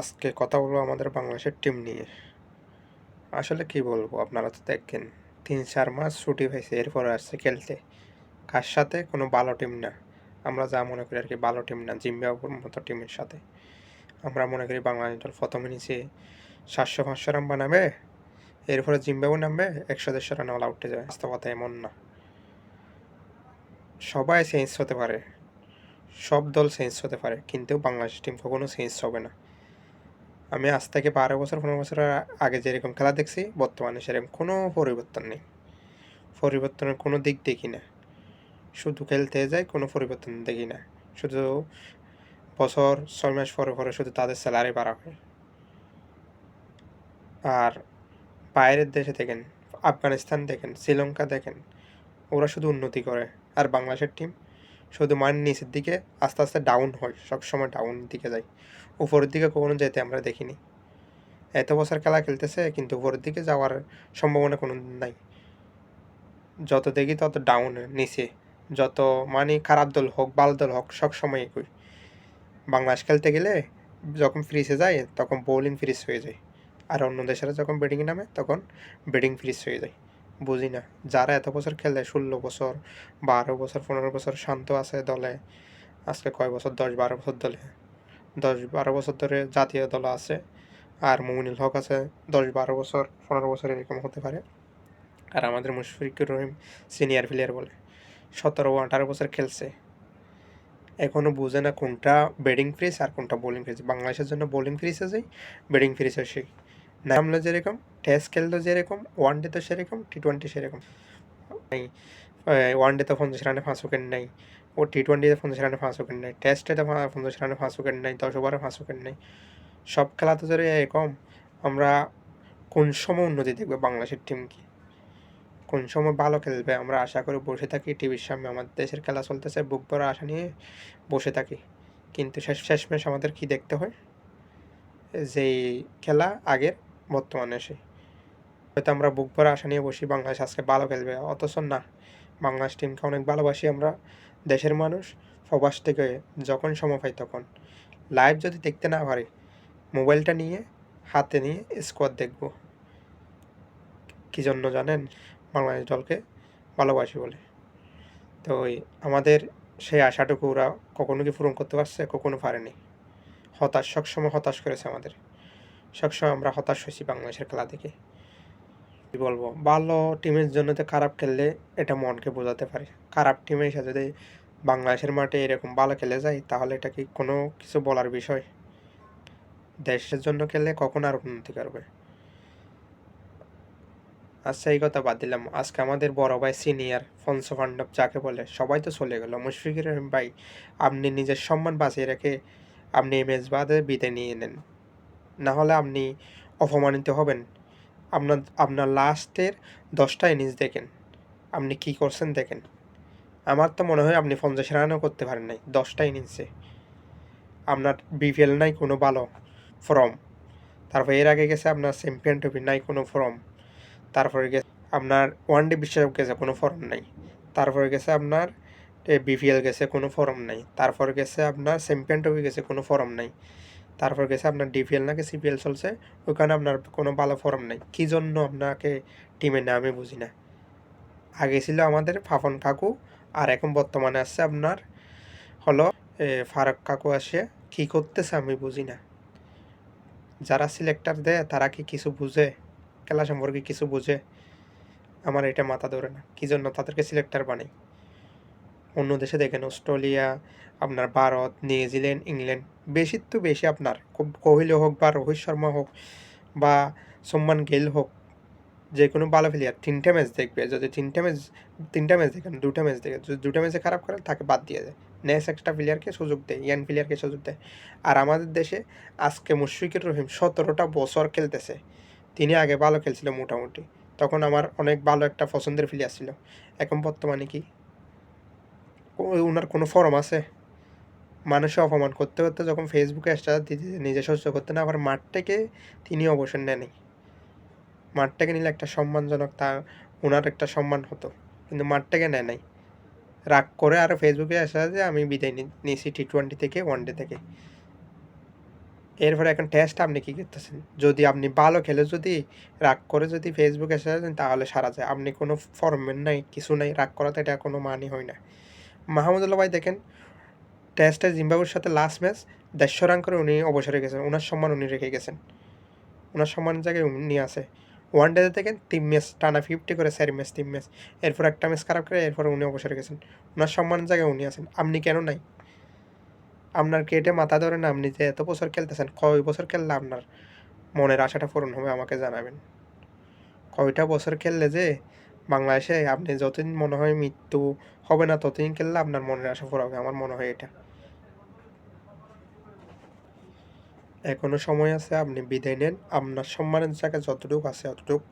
আজকে কথা বলব আমাদের বাংলাদেশের টিম নিয়ে। আসলে কি বলব, আপনারা তো দেখেন, তিন চার মাস ছুটি হয়েছে এরপরে আসছে খেলতে। কার সাথে? কোনো ভালো টিম না। আমরা যা মনে করি আর কি, ভালো টিম না জিম্বাবুর মতো টিমের সাথে। আমরা মনে করি বাংলাদেশ দল প্রথম নিচে সাতশো, পাঁচশো রান বানাবে, এরপরে জিম্বাবু নামবে একশো দেড়শো রান অল আউটে যাবে বাস্তবতা এমন না। সবাই চেঞ্জ হতে পারে। সব দল চেঞ্জ হতে পারে, কিন্তু বাংলাদেশ টিম কখনো চেঞ্জ হবে না। আমি আজ থেকে বারো বছর, পনেরো বছর আগে যেরকম খেলা দেখছি, বর্তমানে সেরকম কোনো পরিবর্তন নেই। পরিবর্তনের কোনো দিক দেখি না। শুধু খেলতে যায় কোনো পরিবর্তন দেখি না। শুধু বছর, ছয় মাস পরে পরে শুধু তাদের স্যালারি বাড়া হয়। আর বাইরের দেশে দেখেন, আফগানিস্তান দেখেন, শ্রীলঙ্কা দেখেন, ওরা শুধু উন্নতি করে। আর বাংলাদেশের টিম শুধু মান নিচের দিকে আস্তে আস্তে ডাউন হয়, সবসময় ডাউন দিকে যায়। উপরের দিকে কখনো যেতে আমরা দেখিনি। এত বছর খেলা খেলতেছে, কিন্তু উপরের দিকে যাওয়ার সম্ভাবনা কোনো নাই। যত দেখি তত ডাউন নিচে। যত মানে খারাপ দল হোক, ভালো দল হোক সব সময় একই। বাংলাদেশ খেলতে গেলে যখন ফ্রিজে যায়, তখন বোলিং ফ্রিজ হয়ে যায়। আর অন্য দেশেরা যখন ব্যাটিং নামে, তখন ব্যাটিং ফ্রিজ হয়ে যায়। বুঝি না। যারা এত বছর খেলে, ষোলো বছর, বারো বছর, পনেরো বছর শান্ত আছে দলে। আজকে কয় বছর? দশ, বারো বছর দলে। দশ, বারো বছর ধরে জাতীয় দল আছে। আর মুমিনুল হক আছে। দশ, বারো বছর, পনেরো বছর এরকম হতে পারে। আর আমাদের মুশফিকুর রহিম সিনিয়র প্লেয়ার বলে। সতেরো আঠারো বছর খেলছে। এখনও বুঝে না কোনটা ব্যাটিং ফ্রিজ আর কোনটা বোলিং ফ্রিজ বাংলাদেশের জন্য বোলিং ফ্রিজ আছে ব্যাটিং ফ্রিজ আছে। নামলে যেরকম টেস্ট খেলতো যেরকম ওয়ান ডে তো সেরকম টি টোয়েন্টি সেরকম। ওয়ান ডেতে পঞ্চাশ রানে পাঁচ উইকেট নেই, ও টি টোয়েন্টিতে পঞ্চাশ রানে পাঁচ উইকেট নেই টেস্টেতে পঞ্চাশ রানে পাঁচ উইকেট নেই, দশ ওভারে পাঁচ উইকেট নেই। সব খেলা তো যদি এরকম, আমরা কোন সময় উন্নতি দেখবে বাংলাদেশের টিম কি? কোন সময় ভালো খেলবে? আমরা আশা করে বসে থাকি টিভির সামনে। আমাদের দেশের খেলা চলতেছে, বুক ভরা আশা নিয়ে বসে থাকি। কিন্তু শেষ, শেষমেশ আমাদের কি দেখতে হয়? যেই খেলা আগের, বর্তমানে এসে হয়তো আমরা বুক ভরা আশা নিয়ে বসি, বাংলাদেশ আজকে ভালো খেলবে। অথচ না, বাংলাদেশ টিমকে অনেক ভালোবাসি আমরা, দেশের মানুষ, প্রবাস থেকে যখন সময় পাই তখন। লাইভ যদি দেখতে না পারি, মোবাইলটা নিয়ে, হাতে নিয়ে স্কোয়াড দেখব। কী জন্য জানেন? বাংলাদেশ দলকে ভালোবাসি বলে। তো ওই আমাদের সেই আশাটুকু ওরা কখনো কি পূরণ করতে পারছে? কখনো পারেনি। হতাশ, সবসময় হতাশ করেছে আমাদের। সবসময় আমরা হতাশ হয়েছি বাংলাদেশের খেলা দেখে। কী বলব? ভালো টিমের জন্য তো খারাপ খেললে এটা মনকে বোঝাতে পারে। খারাপ টিমের সাথে যদি বাংলাদেশের মাঠে এরকম ভালো খেলে যায়, তাহলে এটা কি কোনো কিছু বলার বিষয়? দেশের জন্য খেললে কখন আর উন্নতি করবে? আচ্ছা এই কথা বাদ দিলাম। আজকে আমাদের বড় ভাই সিনিয়র ফনসো পাণ্ডব যাকে বলে, সবাই তো চলে গেল। মুশফিকুর ভাই, আপনি নিজের সম্মান বাঁচিয়ে রেখে আপনি এই বাদে বিদায় নিয়ে নেন। না হলে আপনি অপমানিত হবেন। আপনার আপনার লাস্টের দশটা ইনিংস দেখেন। আপনি কি করছেন দেখেন। আমার তো মনে হয় আপনি পঞ্চাশ রানও করতে পারেন নাই দশটা ইনিংসে আপনার বিপিএল নাই কোনো ভালো ফর্ম তারপর এর আগে গেছে আপনার চ্যাম্পিয়ন ট্রফি নাই কোনো ফর্ম তারপরে গেছে আপনার ওয়ান ডে বিশ্বকাপ গেছে কোনো ফর্ম নাই। তারপরে গেছে আপনার বিপিএল গেছে কোনো ফর্ম নাই। তারপর গেছে আপনার চ্যাম্পিয়ন ট্রফি গেছে কোনো ফর্ম নাই। তারপর গেছে আপনার ডিপিএল নাকি সিপিএল চলছে, ওখানে আপনার কোনো ভালো ফর্ম নেই। কী জন্য আপনাকে টিমে নেয় আমি বুঝি না। আগে ছিল আমাদের ফাফন কাকু, আর এখন বর্তমানে আসছে আপনার হলো ফারাক কাকু আসে। কী করতেছে আমি বুঝি না। যারা সিলেক্টার দেয়, তারা কি কিছু বুঝে? খেলা সম্পর্কে কিছু বুঝে? আমার এটা মাথা ধরে না। কী জন্য তাদেরকে সিলেক্টার বানাই? অন্য দেশে দেখেন, অস্ট্রেলিয়া, আপনার ভারত, নিউজিল্যান্ড, ইংল্যান্ড, বেশি তো বেশি আপনার। কোহলি হোক বা রোহিত শর্মা হোক বা সম্মান গেল হোক, যে কোনো ভালো প্লেয়ার তিনটে ম্যাচ দেখবে। যদি তিনটে ম্যাচ তিনটা ম্যাচ দেখেন, দুটো ম্যাচ দেখে যদি দুটো ম্যাচে খারাপ করে তাকে বাদ দিয়ে দেয়। নেক্সট একটা প্লেয়ারকে সুযোগ দেয় ইয়ান প্লেয়ারকে সুযোগ দেয়। আর আমাদের দেশে আজকে মুশফিকুর রহিম সতেরোটা বছর খেলতেছে। তিনি আগে ভালো খেলছিল মোটামুটি। তখন আমার অনেক ভালো একটা পছন্দের প্লেয়ার ছিল। এখন বর্তমানে কি? ওনার কোনো ফরম আছে? মানুষে অপমান করতে করতে যখন ফেসবুকে স্ট্যাটাস দিতে নিজে সহ্য করতে না আবার মাঠ থেকে তিনি অবসর নেননি মাঠ থেকে নিলে একটা সম্মানজনক তা ওনার একটা সম্মান হতো, কিন্তু মাঠ থেকে নেয় নাই। রাগ করে আর ফেসবুকে আসা যে, আমি বিদায় নিয়েছি টি টোয়েন্টি থেকে ওয়ান ডে থেকে। এরপরে এখন টেস্ট আপনি কী করতেছেন? যদি আপনি ভালো খেলে যদি রাগ করে যদি ফেসবুকে এসে যান তাহলে সারা যায়। আপনি কোনো ফর্মের নাই, কিছু নাই, রাগ করাতে এটা কোনো মানই হয় না। মাহমুদুল্লাহ ভাই দেখেন টেস্টে জিম্বাবুর সাথে লাস্ট ম্যাচ দেড়শো রান করে উনি অবসরে গেছেন। ওনার সম্মান উনি রেখে গেছেন। ওনার সম্মানের জায়গায় উনি আছে। ওয়ান ডেতে দেখেন, তিন ম্যাচ টানা ফিফটি করে চারি ম্যাচ তিন ম্যাচ এরপর একটা ম্যাচ খারাপ করে, এরপর উনি অবসরে গেছেন। ওনার সম্মানের জায়গায় উনি আছেন। আপনি কেন নাই? আপনার কেটে মাথা ধরে না, আপনি যে এত বছর খেলতেছেন, কয় বছর খেললে আপনার মনের আশাটা পূরণ হবে, আমাকে জানাবেন। কয়টা বছর খেললে যে বাংলাদেশে আপনি যতদিন মনে হয় মৃত্যু হবে না, ততদিন খেললে আপনার মনের আশা পূরণ হবে। আমার মনে হয় এটা। এখনও সময় আছে, আপনি বিদায় নেন। আপনার সম্মানের জায়গায় যতটুকু আছে ততটুকু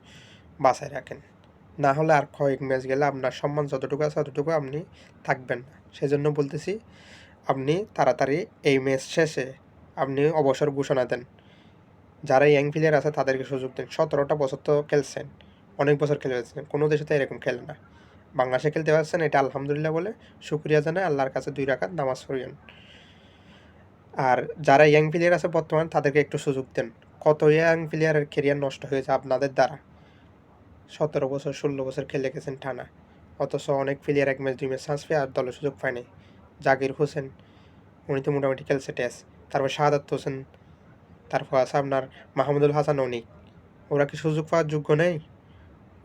বাঁচায় রাখেন। না হলে আর কয়েক ম্যাচ গেলে আপনার সম্মান যতটুকু আছে ততটুকু আপনি থাকবেন না। সেজন্য বলতেছি, আপনি তাড়াতাড়ি এই ম্যাচ শেষে আপনি অবসর ঘোষণা দেন। যারা ইয়াং প্লেয়ার আছে, তাদেরকে সুযোগ দেন। সতেরোটা বছর তো খেলছেন। অনেক বছর খেলে যাচ্ছেন কোনো দেশে তো এরকম খেলে না। বাংলাদেশে খেলতে পারছেন এটা আলহামদুলিল্লাহ বলে। শুক্রিয়া জানায় আল্লাহর কাছে দুই রাখাত নামাজ পড়িয়েন আর যারা ইয়াং প্লেয়ার আছে বর্তমান, তাদেরকে একটু সুযোগ দেন। কত ইয়াং প্লেয়ারের কেরিয়ার নষ্ট হয়েছে আপনাদের দ্বারা? সতেরো বছর, ষোলো বছর খেলে গেছেন টানা। অথচ অনেক প্লেয়ার এক ম্যাচ দুই ম্যাচ চান্স পেয়ে আর দলের সুযোগ পায়নি জাকির হোসেন, উনি তো মোটামুটি খেলছে টেস্ট তারপর শাহাদাত হোসেন, তারপর আছে আপনার মাহমুদুল হাসান অনিক ওরা কি সুযোগ পাওয়ার যোগ্য নেই?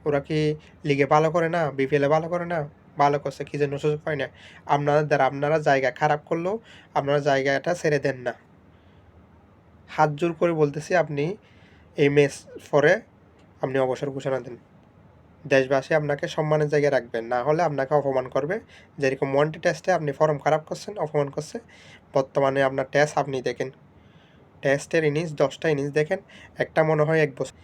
ওরা কি লিগে ভালো করে না? বিপিএলে ভালো করে না? ভালো করছে কি জন্য সুযোগ পায় না। আপনাদের দ্বারা আপনারা জায়গা খারাপ করলেও আপনারা জায়গাটা ছেড়ে দেন না। হাত জোর করে বলতেছি আপনি এই ম্যাচ পরে আপনি অবসর ঘোষণা দেন। দেশবাসী আপনাকে সম্মানের জায়গায় রাখবেন। না হলে আপনাকে অপমান করবে। যেরকম ওয়ানটি টেস্টে আপনি ফর্ম খারাপ করছেন, অপমান করছে, বর্তমানে আপনার টেস্ট আপনি দেখেন। টেস্টের ইনিংস দশটা ইনিংস দেখেন। একটা মনে হয় এক বছর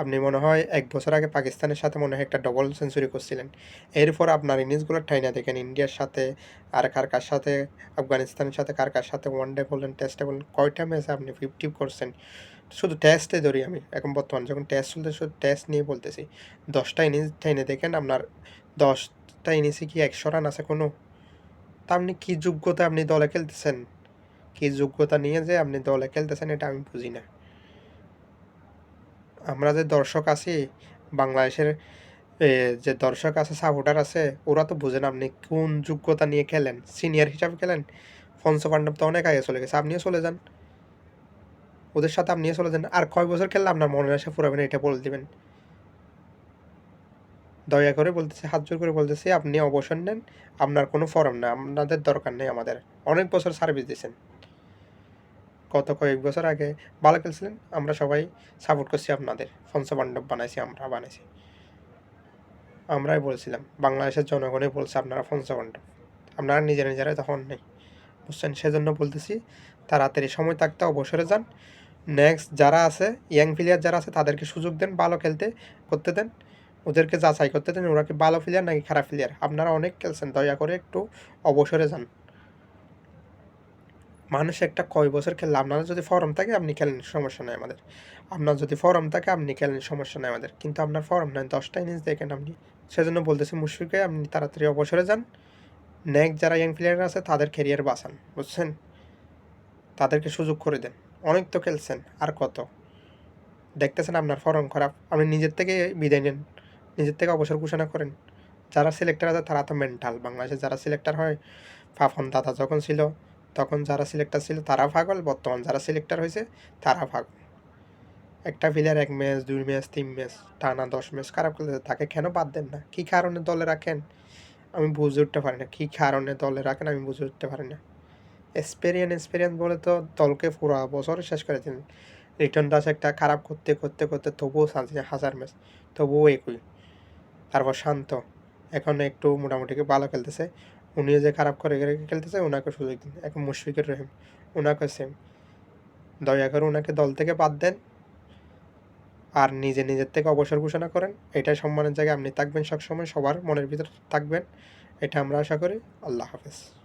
আপনি মনে হয় এক বছর আগে পাকিস্তানের সাথে মনে হয় একটা ডবল সেঞ্চুরি করছিলেন। এরপর আপনার ইনিংসগুলো ঠাইনা দেখেন, ইন্ডিয়ার সাথে আর কার কার সাথে, আফগানিস্তানের সাথে কার কার সাথে ওয়ান ডে বললেন টেস্টে বললেন কয়টা ম্যাচে আপনি ফিফটি করছেন? শুধু টেস্টে ধরি আমি, এখন বর্তমান যখন টেস্ট চলতে শুধু টেস্ট নিয়ে বলতেছি। দশটা ইনিংস ঠাইনে দেখেন, আপনার দশটা ইনিংসে কি একশো রান আছে কোনো? তা আপনি কী যোগ্যতা আপনি দলে খেলতেছেন? কী যোগ্যতা নিয়ে যে আপনি দলে খেলতেছেন, এটা আমি বুঝি না। আমরা যে দর্শক আছি, বাংলাদেশের যে দর্শক আছে সাপোর্টার আছে, ওরা তো বুঝেন আপনি কোন যোগ্যতা নিয়ে খেলেন। সিনিয়র হিসাবে খেলেন পঞ্চপাণ্ডব তো অনেক আগে চলে গেছে, আপনিও চলে যান। ওদের সাথে আপনিও চলে যান। আর কয় বছর খেললে আপনার মনের আশা ফুরাবেন এটা বলে দিবেন। দয়া করে বলতেছি, হাত জোর করে বলতেছি, আপনি অবসর নেন, আপনার কোনো ফরম না আপনাদের দরকার নেই আমাদের। অনেক বছর সার্ভিস দিয়েছেন। গত কয়েক বছর আগে ভালো খেলছিলেন, আমরা সবাই সাপোর্ট করছি আপনাদের। পঞ্চপাণ্ডব বানাইছি, আমরা বানাইছি। আমরাই বলছিলাম, বাংলাদেশের জনগণই বলছে আপনারা পঞ্চপাণ্ডব আপনারা নিজেরা নিজেরাই তখন নেই। বুঝছেন? সেজন্য বলতেছি, তাড়াতাড়ি সময় থাকতে অবসরে যান। নেক্সট যারা আছে ইয়াং প্লেয়ার যারা আছে, তাদেরকে সুযোগ দেন ভালো খেলতে, করতে দেন। ওদেরকে যাচাই করতে দেন, ওরা কি ভালো প্লেয়ার নাকি খারাপ প্লেয়ার আপনারা অনেক খেলছেন, দয়া করে একটু অবসরে যান। মানুষ একটা কয় বছর খেললে? আপনার যদি ফর্ম থাকে, আপনি খেলেন, সমস্যা নেই আমাদের। আপনার যদি ফর্ম থাকে, আপনি খেলেন, সমস্যা নেই আমাদের। কিন্তু আপনার ফর্ম নেই, দশটা ইনিংস দেখেন আপনি? সেজন্য বলতেছি মুশফিকে আপনি তাড়াতাড়ি অবসরে যান। নেক্সট যারা ইয়াং প্লেয়ার আছে, তাদের ক্যারিয়ার বাঁচান, বুঝছেন? তাদেরকে সুযোগ করে দেন। অনেক তো খেলছেন, আর কত? দেখতেছেন আপনার ফর্ম খারাপ, আপনি নিজের থেকে বিদায় নেন। নিজের থেকে অবসর ঘোষণা করেন। যারা সিলেক্টর আছে, তারা তো মেন্টাল বাংলাদেশে যারা সিলেক্টর হয়, ফাফন দাদা যখন ছিল তখন যারা সিলেক্টর ছিল তারা পাগল, বর্তমান যারা সিলেক্টর হয়েছে তারা পাগল। একটা প্লেয়ার এক ম্যাচ দুই ম্যাচ তিন ম্যাচ টানা দশ ম্যাচ খারাপ করলে তাকে কেন বাদ দেন না? কী কারণে দলে রাখেন? আমি বুঝে উঠতে পারি না, কী কারণে দলে রাখেন আমি বুঝে উঠতে পারি না। এক্সপেরিয়েন্স এক্সপেরিয়েন্স বলে তো দলকে পুরো বছর শেষ করে দিন রিটার্ন দাস একটা খারাপ করতে করতে করতে তবুও শান্তি হাজার ম্যাচ তবুও একই। তারপর শান্ত, এখন একটু মোটামুটি ভালো খেলতেছে। উনিও যে খারাপ করে খেলতেছে ওনাকে সুযোগ দিন। এখন মুশফিকের রহিম ওনাকে সেম দয়া করে ওনাকে দল থেকে বাদ দেন আর নিজে নিজের থেকে অবসর ঘোষণা করেন। এটাই সম্মানের জায়গায় আপনি থাকবেন সবসময়, সবার মনের ভিতরে থাকবেন। এটা আমরা আশা করি। আল্লাহ হাফেজ।